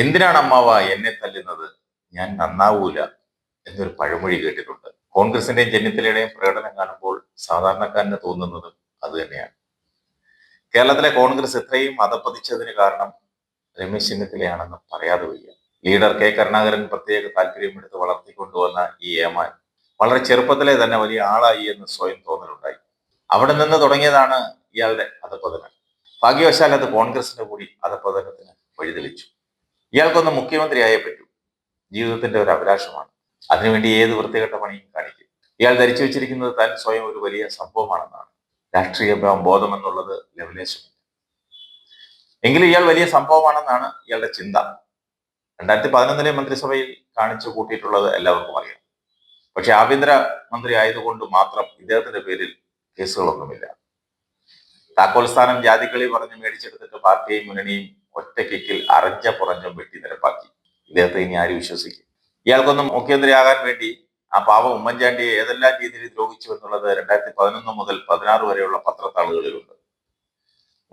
എന്തിനാണ് അമ്മാവ എന്നെ തല്ലുന്നത്? ഞാൻ നന്നാവൂല എന്നൊരു പഴമൊഴി കേട്ടിട്ടുണ്ട്. കോൺഗ്രസിന്റെയും ചെന്നിത്തലയുടെയും പ്രകടനം കാണുമ്പോൾ സാധാരണക്കാരന് തോന്നുന്നത് അത് തന്നെയാണ്. കേരളത്തിലെ കോൺഗ്രസ് ഇത്രയും അതപ്പതിച്ചതിന് കാരണം രമേശ് ചെന്നിത്തലയാണെന്ന് പറയാതെ വയ്യ. ലീഡർ കെ കരുണാകരൻ പ്രത്യേക താല്പര്യമെടുത്ത് വളർത്തിക്കൊണ്ടുവന്ന ഈ ഏമാൻ വളരെ ചെറുപ്പത്തിലെ തന്നെ വലിയ ആളായി എന്ന് സ്വയം തോന്നലുണ്ടായി. അവിടെ നിന്ന് തുടങ്ങിയതാണ് ഇയാളുടെ അതപ്പതനം ഭാഗ്യവശാൽ അത് കോൺഗ്രസിന്റെ കൂടി അതപ്പതനത്തിന് വഴിതെളിച്ചു. ഇയാൾക്കൊന്ന് മുഖ്യമന്ത്രിയായേ പറ്റൂ. ജീവിതത്തിന്റെ ഒരു അഭിലാഷമാണ്. അതിനുവേണ്ടി ഏത് വൃത്തികെട്ട പണിയും കാണിക്കും. ഇയാൾ ധരിച്ചു വെച്ചിരിക്കുന്നത് താൻ സ്വയം ഒരു വലിയ സംഭവമാണെന്നാണ്. രാഷ്ട്രീയ ബോധം എന്നുള്ളത് ലെവലേശമില്ല എങ്കിലും ഇയാൾ വലിയ സംഭവമാണെന്നാണ് ഇയാളുടെ ചിന്ത. രണ്ടായിരത്തി പതിനൊന്നിലെ മന്ത്രിസഭയിൽ കാണിച്ചു കൂട്ടിയിട്ടുള്ളത് എല്ലാവർക്കും അറിയാം. പക്ഷെ ആഭ്യന്തര മന്ത്രി ആയതുകൊണ്ട് മാത്രം ഇദ്ദേഹത്തിന്റെ പേരിൽ കേസുകളൊന്നുമില്ല. താക്കോൽ സ്ഥാനം ജാതിക്കളി പറഞ്ഞ് മേടിച്ചെടുത്തിട്ട് പാർട്ടിയെയും മുന്നണിയും ഒറ്റ അറിഞ്ഞ പുറഞ്ഞും വെട്ടി നിരപ്പാക്കി. ഇദ്ദേഹത്തെ ഇനി ആര് വിശ്വസിക്കും? ഇയാൾക്കൊന്നും മുഖ്യമന്ത്രിയാകാൻ വേണ്ടി ആ പാവം ഉമ്മൻചാണ്ടിയെ ഏതെല്ലാം രീതിയിൽ ദ്രോഹിച്ചു എന്നുള്ളത് രണ്ടായിരത്തി പതിനൊന്ന് മുതൽ പതിനാറ് വരെയുള്ള പത്രത്താളുകളിലുണ്ട്.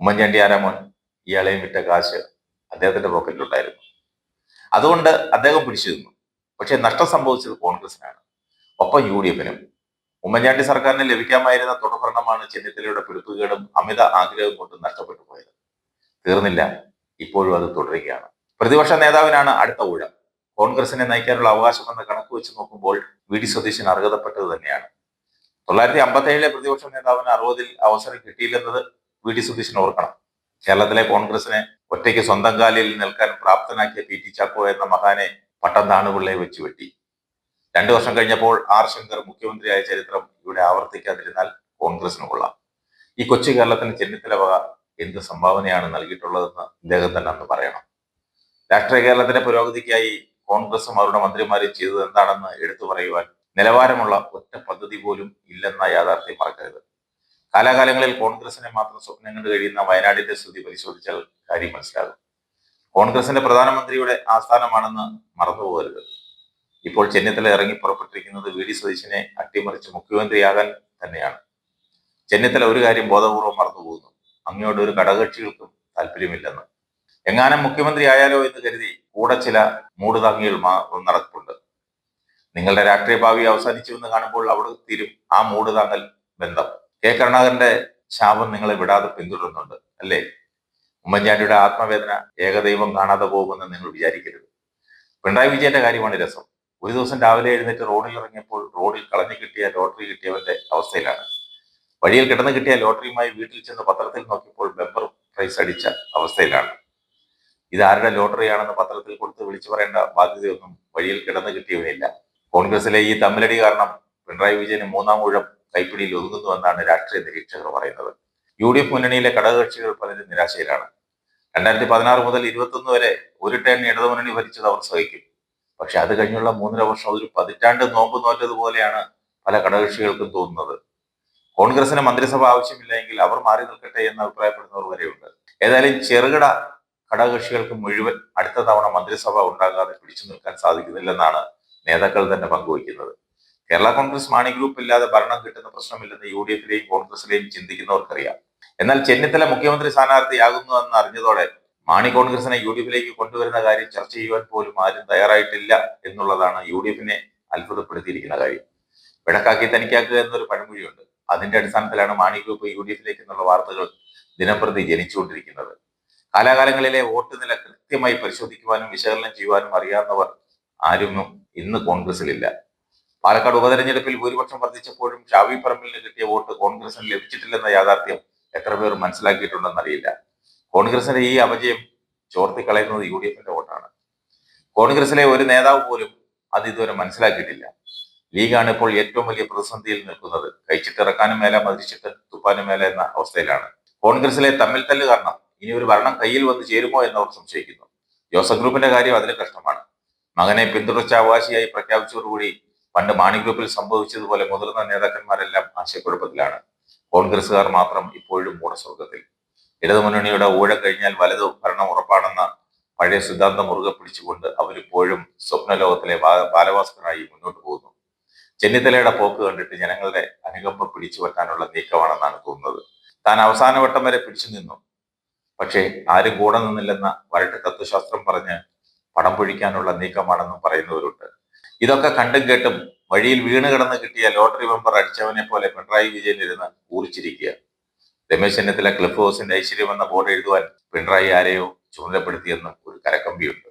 ഉമ്മൻചാണ്ടി ആരാമോൻ ഇയാളെയും വിട്ട കാശ് അദ്ദേഹത്തിന്റെ പോക്കറ്റിലുണ്ടായിരുന്നു. അതുകൊണ്ട് അദ്ദേഹം പിടിച്ചു നിന്നു പക്ഷെ നഷ്ടം സംഭവിച്ചത് കോൺഗ്രസിനാണ്. ഒപ്പം യു ഡി എഫിനും ഉമ്മൻചാണ്ടി സർക്കാരിന് ലഭിക്കാമായിരുന്ന തുടർഭരണമാണ് ചെന്നിത്തലയുടെ പിടിപ്പുകേടും അമിത ആഗ്രഹവും കൊണ്ട് നഷ്ടപ്പെട്ടു പോയത്. തീർന്നില്ല. ഇപ്പോഴും അത് തുടരുകയാണ്. പ്രതിപക്ഷ നേതാവിനാണ് അടുത്ത ഊഴം. കോൺഗ്രസിനെ നയിക്കാനുള്ള അവകാശം എന്ന കണക്ക് വെച്ച് നോക്കുമ്പോൾ വി ഡി സതീശൻ അർഹതപ്പെട്ടത് തന്നെയാണ്. തൊള്ളായിരത്തി അമ്പത്തി ഏഴിലെ പ്രതിപക്ഷ നേതാവിന് അറുപതിൽ അവസരം കിട്ടിയില്ലെന്നത് വി ഡി സതീശൻ ഓർക്കണം. കേരളത്തിലെ കോൺഗ്രസിനെ ഒറ്റയ്ക്ക് സ്വന്തം കാലിൽ നിൽക്കാൻ പ്രാപ്തനാക്കിയ പി ടി ചാക്കോ എന്ന മഹാനെ പട്ടം താണുപിള്ളയെ വെച്ച് വെട്ടി. രണ്ടു വർഷം കഴിഞ്ഞപ്പോൾ ആർ ശങ്കർ മുഖ്യമന്ത്രിയായ ചരിത്രം ഇവിടെ ആവർത്തിക്കാതിരുന്നാൽ കോൺഗ്രസിന് കൊള്ളാം. ഈ കൊച്ചു കേരളത്തിന് ചെന്നിത്തല വക എന്ത് സംഭാവനയാണ് നൽകിയിട്ടുള്ളതെന്ന് ഇദ്ദേഹം തന്നെ അന്ന് പറയണം. രാഷ്ട്രീയ കേരളത്തിന്റെ പുരോഗതിക്കായി കോൺഗ്രസും അവരുടെ മന്ത്രിമാരും ചെയ്തത് എന്താണെന്ന് എടുത്തു പറയുവാൻ നിലവാരമുള്ള ഒറ്റ പദ്ധതി പോലും ഇല്ലെന്ന യാഥാർത്ഥ്യം മറക്കരുത്. കാലാകാലങ്ങളിൽ കോൺഗ്രസിനെ മാത്രം സ്വപ്നം കണ്ടു കഴിയുന്ന വയനാടിന്റെ സ്ഥിതി പരിശോധിച്ചാൽ കാര്യം മനസ്സിലാകും. കോൺഗ്രസിന്റെ പ്രധാനമന്ത്രിയുടെ ആസ്ഥാനമാണെന്ന് മറന്നുപോകരുത്. ഇപ്പോൾ ചെന്നിത്തല ഇറങ്ങി പുറപ്പെട്ടിരിക്കുന്നത് വി. ഡി. സതീശനെ അട്ടിമറിച്ച് മുഖ്യമന്ത്രിയാകാൻ തന്നെയാണ്. ചെന്നിത്തല ഒരു കാര്യം ബോധപൂർവം മറന്നുപോകുന്നു. അങ്ങയോട് ഒരു ഘടകകക്ഷികൾക്കും താല്പര്യമില്ലെന്ന്. എങ്ങാനും മുഖ്യമന്ത്രി ആയാലോ എന്ന് കരുതി കൂടെ ചില മൂടുതാങ്ങികൾ നടപ്പുണ്ട് നിങ്ങളുടെ രാഷ്ട്രീയ ഭാവി അവസാനിച്ചുവെന്ന് കാണുമ്പോൾ അവിടെ തീരും ആ മൂടുതാങ്ങൽ ബന്ധം. കെ കരുണാകരന്റെ ശാപം നിങ്ങളെ വിടാതെ പിന്തുടരുന്നുണ്ട് അല്ലേ? ഉമ്മൻചാണ്ടിയുടെ ആത്മവേദന ഏകദൈവം കാണാതെ പോകുമെന്ന് നിങ്ങൾ വിചാരിക്കരുത്. പിണറായി വിജയന്റെ കാര്യമാണ് രസം. ഒരു ദിവസം രാവിലെ എഴുന്നേറ്റ് റോഡിൽ ഇറങ്ങിയപ്പോൾ റോഡിൽ കളഞ്ഞു കിട്ടിയ ലോട്ടറി കിട്ടിയവന്റെ അവസ്ഥയിലാണ്. വഴിയിൽ കിടന്നു കിട്ടിയ ലോട്ടറിയുമായി വീട്ടിൽ ചെന്ന് പത്രത്തിൽ നോക്കിയപ്പോൾ ബെമ്പർ പ്രൈസ് അടിച്ച അവസ്ഥയിലാണ്. ഇത് ആരുടെ ലോട്ടറിയാണെന്ന് പത്രത്തിൽ കൊടുത്ത് വിളിച്ചു പറയേണ്ട ബാധ്യതയൊന്നും വഴിയിൽ കിടന്നു കിട്ടിയവനില്ല കോൺഗ്രസിലെ ഈ തമ്മിലടി കാരണം പിണറായി വിജയന് മൂന്നാം ഊഴം കൈപ്പിടിയിൽ ഒതുങ്ങുന്നുവെന്നാണ് രാഷ്ട്രീയ നിരീക്ഷകർ പറയുന്നത്. യു ഡി എഫ് മുന്നണിയിലെ ഘടകകക്ഷികൾ പലരും നിരാശയിലാണ്. രണ്ടായിരത്തി പതിനാറ് മുതൽ ഇരുപത്തൊന്ന് വരെ ഒരു ടേൺ ഇടതുമുന്നണി ഭരിച്ചത് അവർ സഹിക്കും. പക്ഷെ അത് കഴിഞ്ഞുള്ള മൂന്നര വർഷം ഒരു പതിറ്റാണ്ട് നോമ്പ് നോറ്റതുപോലെയാണ് പല ഘടകകക്ഷികൾക്കും തോന്നുന്നത്. കോൺഗ്രസിന് മന്ത്രിസഭ ആവശ്യമില്ല എങ്കിൽ അവർ മാറി നിൽക്കട്ടെ എന്ന് അഭിപ്രായപ്പെടുന്നവർ വരെയുണ്ട്. ഏതായാലും ചെറുകിട ഘടകകക്ഷികൾക്ക് മുഴുവൻ അടുത്ത തവണ മന്ത്രിസഭ ഉണ്ടാകാതെ പിടിച്ചു നിൽക്കാൻ സാധിക്കുന്നില്ലെന്നാണ് നേതാക്കൾ തന്നെ പങ്കുവയ്ക്കുന്നത്. കേരള കോൺഗ്രസ് മാണി ഗ്രൂപ്പ് ഇല്ലാതെ ഭരണം കിട്ടുന്ന പ്രശ്നമില്ലെന്ന് യു ഡി എഫിലെയും കോൺഗ്രസിലെയും ചിന്തിക്കുന്നവർക്കറിയാം. എന്നാൽ ചെന്നിത്തല മുഖ്യമന്ത്രി സ്ഥാനാർത്ഥിയാകുന്നു എന്ന് അറിഞ്ഞതോടെ മാണി കോൺഗ്രസിനെ യു ഡി എഫിലേക്ക് കൊണ്ടുവരുന്ന കാര്യം ചർച്ച ചെയ്യുവാൻ പോലും ആരും തയ്യാറായിട്ടില്ല എന്നുള്ളതാണ് യു ഡി എഫിനെ അത്ഭുതപ്പെടുത്തിയിരിക്കുന്ന കാര്യം. വിടക്കാക്കി തനിക്കാക്കുക എന്നൊരു പഴമൊഴിയുണ്ട്. അതിന്റെ അടിസ്ഥാനത്തിലാണ് മാണി ഗ്രൂപ്പ് യു ഡി എഫിലേക്ക് എന്നുള്ള വാർത്തകൾ ദിനംപ്രതി ജനിച്ചുകൊണ്ടിരിക്കുന്നത്. കാലാകാലങ്ങളിലെ വോട്ട് നില കൃത്യമായി പരിശോധിക്കുവാനും വിശകലനം ചെയ്യുവാനും അറിയാവുന്നവർ ആരും ഇന്ന് കോൺഗ്രസിലില്ല. പാലക്കാട് ഉപതെരഞ്ഞെടുപ്പിൽ ഭൂരിപക്ഷം വർദ്ധിച്ചപ്പോഴും ഷാവി പറമ്പിലിന് കിട്ടിയ വോട്ട് കോൺഗ്രസിന് ലഭിച്ചിട്ടില്ലെന്ന യാഥാർത്ഥ്യം എത്ര പേർ മനസ്സിലാക്കിയിട്ടുണ്ടെന്നറിയില്ല കോൺഗ്രസിന്റെ ഈ അപജയം ചോർത്തിക്കളയുന്നത് യു ഡി എഫിന്റെ വോട്ടാണ്. കോൺഗ്രസിലെ ഒരു നേതാവ് പോലും അത് ഇതുവരെ മനസ്സിലാക്കിയിട്ടില്ല. ലീഗാണ് ഇപ്പോൾ ഏറ്റവും വലിയ പ്രതിസന്ധിയിൽ നിൽക്കുന്നത്. കഴിച്ചിട്ടിറക്കാനും മേല മതിച്ചിട്ട് തുപ്പാനും മേല എന്ന അവസ്ഥയിലാണ്. കോൺഗ്രസിലെ തമ്മിൽ തല്ല് കാരണം ഇനി ഒരു ഭരണം കയ്യിൽ വന്ന് ചേരുമോ എന്നവർ സംശയിക്കുന്നു. ജോസഫ് ഗ്രൂപ്പിന്റെ കാര്യം അതിന് കഷ്ടമാണ്. മകനെ പിന്തുടർച്ച അവകാശിയായി പ്രഖ്യാപിച്ചതോടുകൂടി പണ്ട് മാണി ഗ്രൂപ്പിൽ സംഭവിച്ചതുപോലെ മുതിർന്ന നേതാക്കന്മാരെല്ലാം ആശയക്കുഴപ്പത്തിലാണ്. കോൺഗ്രസുകാർ മാത്രം ഇപ്പോഴും മൂടസ്വർഗത്തിൽ ഇടതുമുന്നണിയുടെ ഊഴ കഴിഞ്ഞാൽ വലതു ഭരണം ഉറപ്പാണെന്ന പഴയ സിദ്ധാന്തം മുറുകെ പിടിച്ചുകൊണ്ട് അവരിപ്പോഴും സ്വപ്നലോകത്തിലെ ബാലഭാസ്കറായി മുന്നോട്ട് പോകുന്നു. ചെന്നിത്തലയുടെ പോക്ക് കണ്ടിട്ട് ജനങ്ങളുടെ അനുകമ്പ പിടിച്ചു പറ്റാനുള്ള നീക്കമാണെന്നാണ് തോന്നുന്നത്. താൻ അവസാന വട്ടം വരെ പിടിച്ചു നിന്നു. പക്ഷേ ആരും കൂടെ നിന്നില്ലെന്ന വരട്ട് തത്വശാസ്ത്രം പറഞ്ഞ് പടം പൊഴിക്കാനുള്ള നീക്കമാണെന്നും പറയുന്നവരുണ്ട്. ഇതൊക്കെ കണ്ടും കേട്ടും വഴിയിൽ വീണ് കിടന്ന് കിട്ടിയ ലോട്ടറി മെമ്പർ അടിച്ചവനെ പോലെ പിണറായി വിജയൻ ഇരുന്ന് ഊറിച്ചിരിക്കുക രമേശ് ചെന്നിത്തല ക്ലിഫ് ഹൗസിന്റെ ഐശ്വര്യം എന്ന ബോർഡ് എഴുതുവാൻ പിണറായി ആരെയോ ചുമതലപ്പെടുത്തിയെന്നും ഒരു കരക്കമ്പിയുണ്ട്.